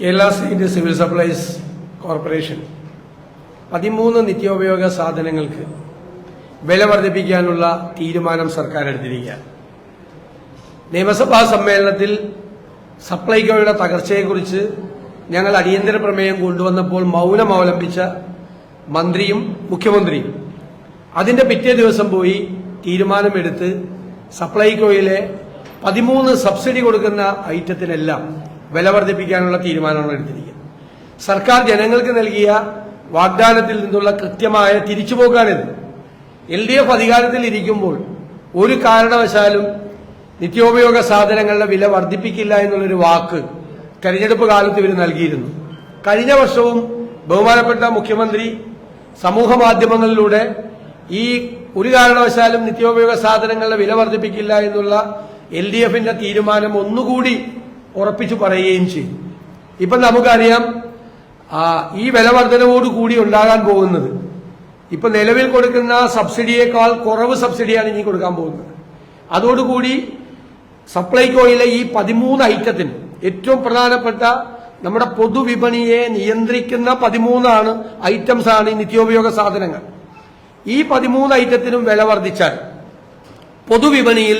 Kerala state civil supplies corporation പതിമൂന്ന് നിത്യോപയോഗ സാധനങ്ങൾക്ക് വില വർദ്ധിപ്പിക്കാനുള്ള തീരുമാനം സർക്കാർ എടുത്തിരിക്കുകയാണ്. നിയമസഭാ സമ്മേളനത്തിൽ സപ്ലൈകോയുടെ തകർച്ചയെക്കുറിച്ച് ഞങ്ങൾ അടിയന്തര പ്രമേയം കൊണ്ടുവന്നപ്പോൾ മൗനം അവലംബിച്ച മന്ത്രിയും മുഖ്യമന്ത്രിയും അതിന്റെ പിറ്റേ ദിവസം പോയി തീരുമാനമെടുത്ത് സപ്ലൈകോയിലെ പതിമൂന്ന് സബ്സിഡി കൊടുക്കുന്ന ഐറ്റത്തിനെല്ലാം വില വർദ്ധിപ്പിക്കാനുള്ള തീരുമാനമാണ് എടുത്തിരിക്കുന്നത്. സർക്കാർ ജനങ്ങൾക്ക് നൽകിയ വാഗ്ദാനത്തിൽ നിന്നുള്ള കൃത്യമായ തിരിച്ചുപോക്കാണിത്. എൽ ഡി എഫ് അധികാരത്തിൽ ഇരിക്കുമ്പോൾ ഒരു കാരണവശാലും നിത്യോപയോഗ സാധനങ്ങളുടെ വില വർദ്ധിപ്പിക്കില്ല എന്നുള്ളൊരു വാക്ക് തെരഞ്ഞെടുപ്പ് കാലത്ത് ഇവർ നൽകിയിരുന്നു. കഴിഞ്ഞ വർഷവും ബഹുമാനപ്പെട്ട മുഖ്യമന്ത്രി സമൂഹ മാധ്യമങ്ങളിലൂടെ ഈ ഒരു കാരണവശാലും നിത്യോപയോഗ സാധനങ്ങളുടെ വില വർദ്ധിപ്പിക്കില്ല എന്നുള്ള എൽ ഡി എഫിന്റെ തീരുമാനം ഒന്നുകൂടി ഉറപ്പിച്ചു പറയുകയും ചെയ്യും ഇപ്പം നമുക്കറിയാം ഈ വില വർധനവോടുകൂടി ഉണ്ടാകാൻ പോകുന്നത് ഇപ്പൊ നിലവിൽ കൊടുക്കുന്ന സബ്സിഡിയേക്കാൾ കുറവ് സബ്സിഡിയാണ് ഇനി കൊടുക്കാൻ പോകുന്നത്. അതോടുകൂടി സപ്ലൈകോയിലെ ഈ പതിമൂന്ന് ഐറ്റത്തിന് ഏറ്റവും പ്രധാനപ്പെട്ട നമ്മുടെ പൊതുവിപണിയെ നിയന്ത്രിക്കുന്ന പതിമൂന്നാണ് ഐറ്റംസ് ആണ് ഈ നിത്യോപയോഗ സാധനങ്ങൾ. ഈ പതിമൂന്ന് ഐറ്റത്തിനും വില വർദ്ധിച്ചാൽ പൊതുവിപണിയിൽ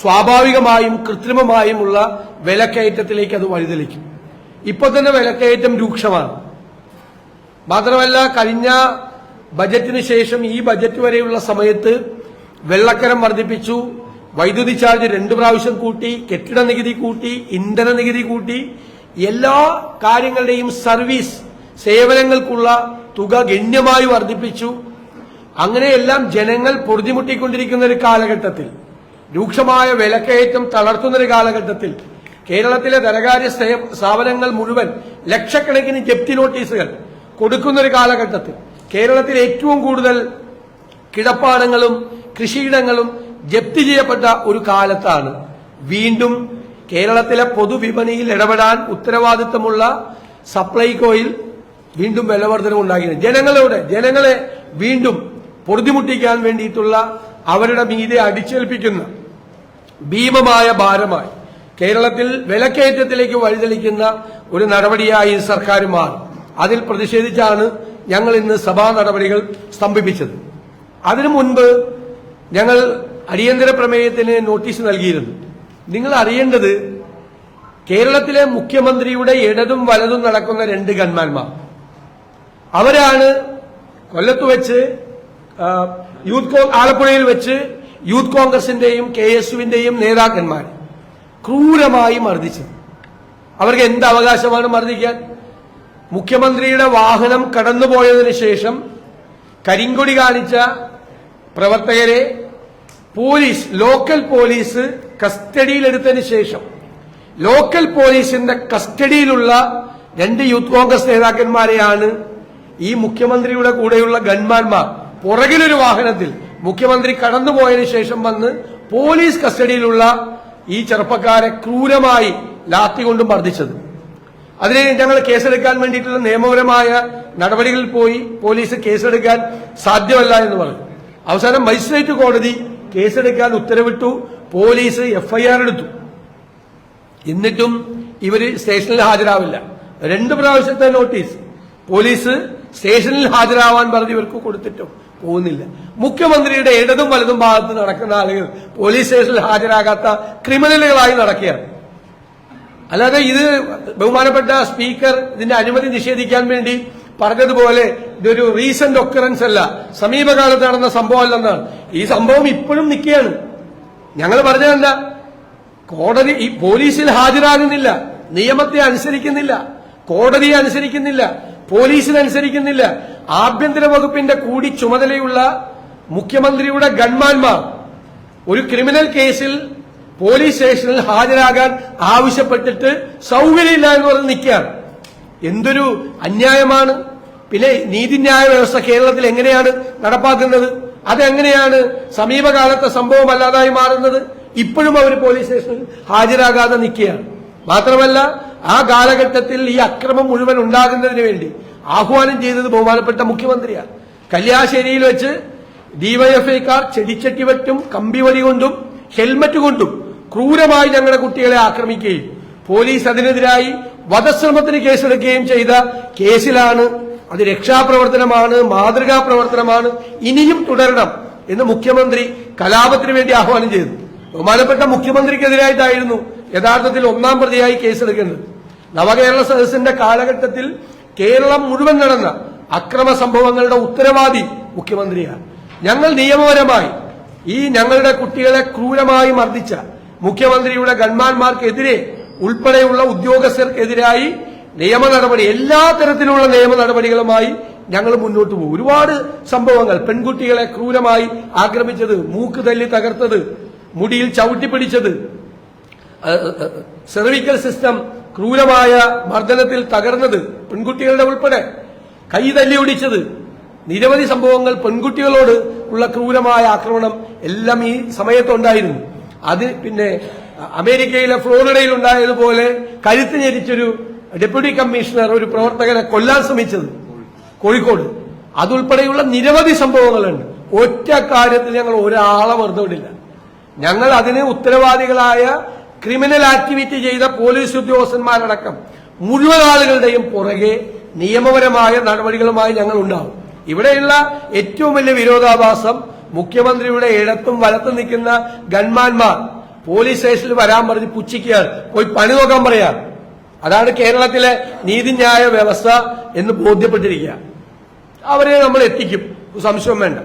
സ്വാഭാവികമായും കൃത്രിമമായുമുള്ള വിലക്കയറ്റത്തിലേക്ക് അത് വഴിതെളിക്കും. ഇപ്പൊ തന്നെ വിലക്കയറ്റം രൂക്ഷമാണ്. മാത്രമല്ല കഴിഞ്ഞ ബജറ്റിന് ശേഷം ഈ ബജറ്റ് വരെയുള്ള സമയത്ത് വെള്ളക്കരം വർദ്ധിപ്പിച്ചു വൈദ്യുതി ചാർജ് രണ്ടു പ്രാവശ്യം കൂട്ടി കെട്ടിട നികുതി കൂട്ടി ഇന്ധന നികുതി കൂട്ടി എല്ലാ കാര്യങ്ങളുടെയും സർവീസ് സേവനങ്ങൾക്കുള്ള തുക ഗണ്യമായി വർദ്ധിപ്പിച്ചു. അങ്ങനെയെല്ലാം ജനങ്ങൾ പൊറുതിമുട്ടിക്കൊണ്ടിരിക്കുന്ന ഒരു കാലഘട്ടത്തിൽ രൂക്ഷമായ വിലക്കയറ്റം തളർത്തുന്ന ഒരു കാലഘട്ടത്തിൽ കേരളത്തിലെ ധനകാര്യ സ്ഥാപനങ്ങൾ മുഴുവൻ ലക്ഷക്കണക്കിന് ജപ്തി നോട്ടീസുകൾ കൊടുക്കുന്ന ഒരു കാലഘട്ടത്തിൽ. കേരളത്തിൽ ഏറ്റവും കൂടുതൽ കിടപ്പാടങ്ങളും കൃഷിയിടങ്ങളും ജപ്തി ചെയ്യപ്പെട്ട ഒരു കാലത്താണ് വീണ്ടും കേരളത്തിലെ പൊതുവിപണിയിൽ ഇടപെടാൻ ഉത്തരവാദിത്തമുള്ള സപ്ലൈകോയിൽ വീണ്ടും വിലവർദ്ധനം ഉണ്ടാകിയത് ജനങ്ങളോടെ ജനങ്ങളെ വീണ്ടും പൊറുതിമുട്ടിക്കാൻ വേണ്ടിയിട്ടുള്ള അവരുടെ മീതെ അടിച്ചേൽപ്പിക്കുന്ന ഭീമമായ ഭാരമായി കേരളത്തിൽ വിലക്കയറ്റത്തിലേക്ക് വഴിതെളിക്കുന്ന ഒരു നടപടിയായി സർക്കാർ മാറി. അതിൽ പ്രതിഷേധിച്ചാണ് ഞങ്ങൾ ഇന്ന് സഭാ നടപടികൾ സ്തംഭിപ്പിച്ചത്. അതിനു മുൻപ് ഞങ്ങൾ അടിയന്തര പ്രമേയത്തിന് നോട്ടീസ് നൽകിയിരുന്നു. നിങ്ങൾ അറിയേണ്ടത് കേരളത്തിലെ മുഖ്യമന്ത്രിയുടെ ഇടതും വലതും നടക്കുന്ന രണ്ട് ഗൺമാന്മാർ അവരാണ് കൊല്ലത്ത് വെച്ച് യൂത്ത് ആലപ്പുഴയിൽ വെച്ച് യൂത്ത് കോൺഗ്രസിന്റെയും കെ എസ് യുവിന്റെയും നേതാക്കന്മാർ ക്രൂരമായി മർദ്ദിച്ചത്. അവർക്ക് എന്ത് അവകാശമാണ് മർദ്ദിക്കാൻ? മുഖ്യമന്ത്രിയുടെ വാഹനം കടന്നുപോയതിന് ശേഷം കരിങ്കൊടി കാണിച്ച പ്രവർത്തകരെ പോലീസ് ലോക്കൽ പോലീസ് കസ്റ്റഡിയിലെടുത്തതിന് ശേഷം ലോക്കൽ പോലീസിന്റെ കസ്റ്റഡിയിലുള്ള രണ്ട് യൂത്ത് കോൺഗ്രസ് നേതാക്കന്മാരെയാണ് ഈ മുഖ്യമന്ത്രിയുടെ കൂടെയുള്ള ഗൺമാന്മാർ പുറകിലൊരു വാഹനത്തിൽ മുഖ്യമന്ത്രി കടന്നുപോയതിനു ശേഷം വന്ന് പോലീസ് കസ്റ്റഡിയിലുള്ള ഈ ചെറുപ്പക്കാരെ ക്രൂരമായി ലാത്തി കൊണ്ടും മർദ്ദിച്ചത്. അതിന് ഞങ്ങൾ കേസെടുക്കാൻ വേണ്ടിയിട്ടുള്ള നിയമപരമായ നടപടികളിൽ പോയി പോലീസ് കേസെടുക്കാൻ സാധ്യമല്ല എന്ന് പറഞ്ഞു. അവസാനം മജിസ്ട്രേറ്റ് കോടതി കേസെടുക്കാൻ ഉത്തരവിട്ടു. പോലീസ് എഫ്ഐആർ എടുത്തു. എന്നിട്ടും ഇവർ സ്റ്റേഷനിൽ ഹാജരാവില്ല. രണ്ട് പ്രാവശ്യത്തെ നോട്ടീസ്. പോലീസ് സ്റ്റേഷനിൽ ഹാജരാവാൻ പറഞ്ഞു ഇവർക്ക് കൊടുത്തിട്ടും പോകുന്നില്ല. മുഖ്യമന്ത്രിയുടെ ഇടതും വലതും ഭാഗത്ത് നടക്കുന്ന ആളുകൾ പോലീസ് സ്റ്റേഷനിൽ ഹാജരാകാത്ത ക്രിമിനലുകളായി നടക്കുകയാണ്. അല്ലാതെ ഇത് ബഹുമാനപ്പെട്ട സ്പീക്കർ ഇതിന്റെ അനുമതി നിഷേധിക്കാൻ വേണ്ടി പറഞ്ഞതുപോലെ ഇതൊരു റീസെന്റ് ഒക്കറൻസ് അല്ല. സമീപകാലത്ത് നടന്ന സംഭവമല്ലെന്നാണ് ഈ സംഭവം ഇപ്പോഴും നിൽക്കുകയാണ്. ഞങ്ങൾ പറഞ്ഞതല്ല. കോടതി ഈ പോലീസിൽ ഹാജരാകുന്നില്ല. നിയമത്തെ അനുസരിക്കുന്നില്ല. കോടതിയെ അനുസരിക്കുന്നില്ല. പോലീസിനെ അനുസരിക്കുന്നില്ല ആഭ്യന്തര വകുപ്പിന്റെ കൂടി ചുമതലയുള്ള മുഖ്യമന്ത്രിയുടെ ഗൺമാൻമാർ ഒരു ക്രിമിനൽ കേസിൽ പോലീസ് സ്റ്റേഷനിൽ ഹാജരാകാൻ ആവശ്യപ്പെട്ടിട്ട് സൗകര്യമില്ല എന്ന് പറഞ്ഞ് നിൽക്കുകയാണ്. എന്തൊരു അന്യായമാണ്. പിന്നെ നീതിന്യായ വ്യവസ്ഥ കേരളത്തിൽ എങ്ങനെയാണ് നടപ്പാക്കുന്നത്? അതെങ്ങനെയാണ് സമീപകാലത്തെ സംഭവം അല്ലാതായി മാറുന്നത്? ഇപ്പോഴും അവർ പോലീസ് സ്റ്റേഷനിൽ ഹാജരാകാതെ നിൽക്കുകയാണ്. മാത്രമല്ല ആ കാലഘട്ടത്തിൽ ഈ അക്രമം മുഴുവൻ ഉണ്ടാകുന്നതിന് വേണ്ടി ആഹ്വാനം ചെയ്തത് ബഹുമാനപ്പെട്ട മുഖ്യമന്ത്രിയാണ്. കല്യാശ്ശേരിയിൽ വെച്ച് ഡിവൈഎഫ്ഐക്കാർ ചെടിച്ചട്ടി വെട്ടും കമ്പിവടി കൊണ്ടും ഹെൽമറ്റ് കൊണ്ടും ക്രൂരമായി ഞങ്ങളുടെ കുട്ടികളെ ആക്രമിക്കുകയും പോലീസ് അതിനെതിരായി വധശ്രമത്തിന് കേസെടുക്കുകയും ചെയ്ത കേസിലാണ്. അത് രക്ഷാപ്രവർത്തനമാണ് മാതൃകാ പ്രവർത്തനമാണ് ഇനിയും തുടരണം എന്ന് മുഖ്യമന്ത്രി കലാപത്തിന് വേണ്ടി ആഹ്വാനം ചെയ്തു. ബഹുമാനപ്പെട്ട മുഖ്യമന്ത്രിക്കെതിരായിട്ടായിരുന്നു യഥാർത്ഥത്തിൽ ഒന്നാം പ്രതിയായി കേസെടുക്കേണ്ടത് നവകേരള സദസ്സിന്റെ കാലഘട്ടത്തിൽ കേരളം മുഴുവൻ നടന്ന അക്രമ സംഭവങ്ങളുടെ ഉത്തരവാദി മുഖ്യമന്ത്രിയാണ്. ഞങ്ങൾ നിയമപരമായി ഈ ഞങ്ങളുടെ കുട്ടികളെ ക്രൂരമായി മർദ്ദിച്ച മുഖ്യമന്ത്രിയുടെ ഗൺമാന്മാർക്കെതിരെ ഉൾപ്പെടെയുള്ള ഉദ്യോഗസ്ഥർക്കെതിരായി നിയമ നടപടി എല്ലാ തരത്തിലുള്ള നിയമ നടപടികളുമായി ഞങ്ങൾ മുന്നോട്ട് പോകും. ഒരുപാട് സംഭവങ്ങൾ. പെൺകുട്ടികളെ ക്രൂരമായി ആക്രമിച്ചത് മൂക്ക് തല്ലി തകർത്തത് മുടിയിൽ ചവിട്ടിപ്പിടിച്ചത് സെർവിക്കൽ സിസ്റ്റം ക്രൂരമായ മർദ്ദനത്തിൽ തകർന്നത് പെൺകുട്ടികളുടെ ഉൾപ്പെടെ. കൈ ഒടിച്ചത്. നിരവധി സംഭവങ്ങൾ പെൺകുട്ടികളോട് ഉള്ള ക്രൂരമായ ആക്രമണം എല്ലാം ഈ സമയത്തുണ്ടായിരുന്നു അത് പിന്നെ അമേരിക്കയിലെ ഫ്ലോറിഡയിൽ ഉണ്ടായതുപോലെ കരുത്ത് ഞെരിച്ചൊരു ഡെപ്യൂട്ടി കമ്മീഷണർ ഒരു പ്രവർത്തകനെ കൊല്ലാൻ ശ്രമിച്ചത് കോഴിക്കോട്. അതുൾപ്പെടെയുള്ള നിരവധി സംഭവങ്ങളുണ്ട്. ഒറ്റ കാര്യത്തിൽ ഞങ്ങൾ ഒരാളെ വെറുതെ ഞങ്ങൾ അതിന് ഉത്തരവാദികളായ ക്രിമിനൽ ആക്ടിവിറ്റി ചെയ്ത പോലീസ് ഉദ്യോഗസ്ഥന്മാരടക്കം മുഴുവൻ ആളുകളുടെയും പുറകെ നിയമപരമായ നടപടികളുമായി ഞങ്ങൾ ഉണ്ടാവും. ഇവിടെയുള്ള ഏറ്റവും വലിയ വിരോധാഭാസം മുഖ്യമന്ത്രിയുടെ ഇടത്തും വലത്തും നിൽക്കുന്ന ഗൺമാൻമാർ. പോലീസ് സ്റ്റേഷനിൽ വരാൻ പറഞ്ഞ് പുച്ഛിക്കുകയാണ്. പോയി പണി നോക്കാൻ പറയാം. അതാണ് കേരളത്തിലെ നീതിന്യായ വ്യവസ്ഥ എന്ന് ബോധ്യപ്പെട്ടിരിക്കുക. അവരെ നമ്മൾ എത്തിക്കും. സംശയം വേണ്ട.